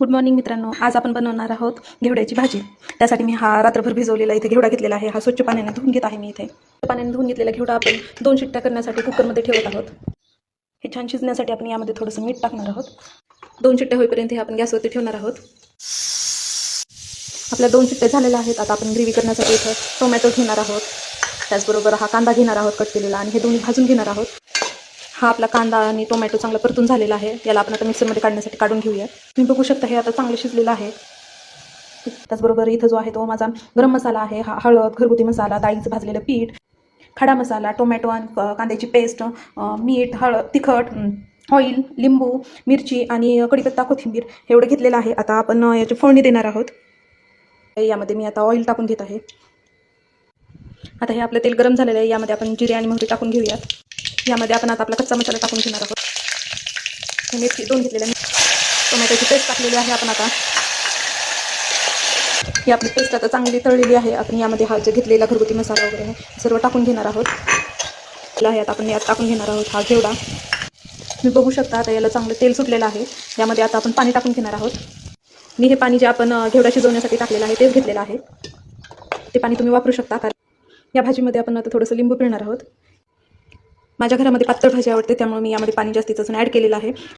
Good morning मित्रांनो. आज आपण बनवणार आहोत घेवड्याची भाजी. त्यासाठी मी हा रात्रभर भिजवलेला इथे घेवडा घेतलेला आहे. हा स्वच्छ पाण्याने धुवून घेत आहे मी इथे. पाण्याने धुवून घेतलेला घेवडा आपण दोन शिट्ट्या करण्यासाठी कुकरमध्ये ठेवत आहोत. हे छान शिजण्यासाठी आपण यामध्ये थोडंसं मीठ टाकणार आहोत. दोन शिट्ट्या होईपर्यंत हे आपण गॅसवरती ठेवणार आहोत. आपल्या दोन शिट्ट्या झालेल्या आहेत. आता आपण ग्रेव्ही करण्यासाठी इथं टोमॅटो घेणार आहोत. त्याचबरोबर हा कांदा घेणार आहोत कट केलेला आणि हे दोन्ही भाजून घेणार आहोत. हा आपला कांदा आणि टोमॅटो चांगला परतून झालेला आहे. याला आपण आता मिक्सरमध्ये काढण्यासाठी काढून घेऊया तुम्ही बघू शकता हे आता चांगलं शिजलेलं आहे. त्याचबरोबर इथं जो आहे तो माझा गरम मसाला आहे. हा हळद घरगुती मसाला डाळीचं भाजलेलं पीठ खडा मसाला टोमॅटो आणि कांद्याची पेस्ट मीठ हळद तिखट ऑइल लिंबू मिरची आणि कढीपत्ता कोथिंबीर एवढं घेतलेलं आहे. आता आपण याची फोडणी देणार आहोत. यामध्ये मी आता ऑइल टाकून घेत आहे. आता हे आपलं तेल गरम झालेलं आहे. यामध्ये आपण जिरे आणि मोहरी टाकून घेऊयात. यामध्ये आपण आता आपला कच्चा मसाला टाकून घेणार आहोत. मिरची दोन घेतलेल्या टोमॅटोची पेस्ट टाकलेली आहे आपण आता. ही आपली पेस्ट आता चांगली तळलेली आहे. आपण यामध्ये हा जे घेतलेला घरगुती मसाला वगैरे आहे सर्व टाकून घेणार आहोत. आहे आता आपण यात टाकून घेणार आहोत हा घेवडा. तुम्ही बघू शकता आता याला चांगलं तेल सुटलेलं आहे. यामध्ये आता आपण पाणी टाकून घेणार आहोत. मी हे पाणी जे आपण घेवडा शिजवण्यासाठी टाकलेलं आहे तेच घेतलेलं आहे. ते पाणी तुम्ही वापरू शकता. कारण या भाजीमध्ये आपण आता थोडंसं लिंबू पिळणार आहोत. माझ्या घरामध्ये पातळ भाजी आवडते त्यामुळे मी यामध्ये पाणी जास्तीचं अजून ॲड केलेलं आहे.